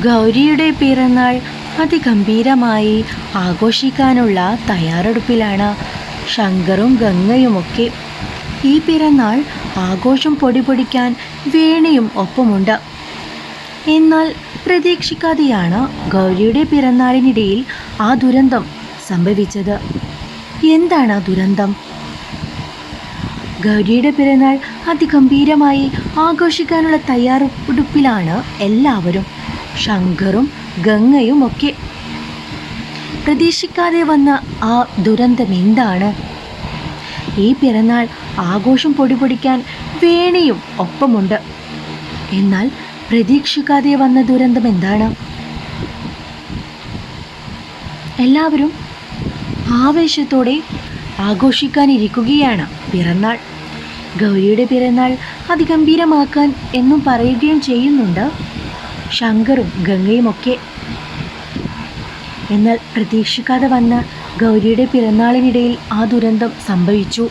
ഗൗരിയുടെ പിറന്നാൾ അതിഗംഭീരമായി ആഘോഷിക്കാനുള്ള തയ്യാറെടുപ്പിലാണ് ശങ്കറും ഗംഗയുമൊക്കെ. ഈ പിറന്നാൾ ആഘോഷം പൊടിപൊടിക്കാൻ വേണിയും ഒപ്പമുണ്ട്. എന്നാൽ പ്രതീക്ഷിക്കാതെയാണ് ഗൗരിയുടെ പിറന്നാളിനിടയിൽ ആ ദുരന്തം സംഭവിച്ചത്. എന്താണ് ആ ദുരന്തം? ഗൗരിയുടെ പിറന്നാൾ അതിഗംഭീരമായി ആഘോഷിക്കാനുള്ള തയ്യാറെടുപ്പിലാണ് എല്ലാവരും ശങ്കറും ഗംഗയും ഒക്കെ പ്രതീക്ഷിക്കാതെ വന്ന ആ ദുരന്തം എന്താണ്? ഈ പിറന്നാൾ ആഘോഷം പൊടിപൊടിക്കാൻ വേണിയും ഒപ്പമുണ്ട്. എന്നാൽ പ്രതീക്ഷിക്കാതെ വന്ന ദുരന്തം എന്താണ്? എല്ലാവരും ആവേശത്തോടെ ആഘോഷിക്കാനിരിക്കുകയാണ് പിറന്നാൾ. ഗൗരിയുടെ പിറന്നാൾ അതിഗംഭീരമാക്കാൻ എന്നും പറയുകയും ചെയ്യുന്നുണ്ട്. ശങ്കറും ഗംഗയുമൊക്കെ എന്നാൽ പ്രതീക്ഷിക്കാതെ വന്ന ഗൗരിയുടെ പിറന്നാളിനിടയിൽ ആ ദുരന്തം സംഭവിച്ചു.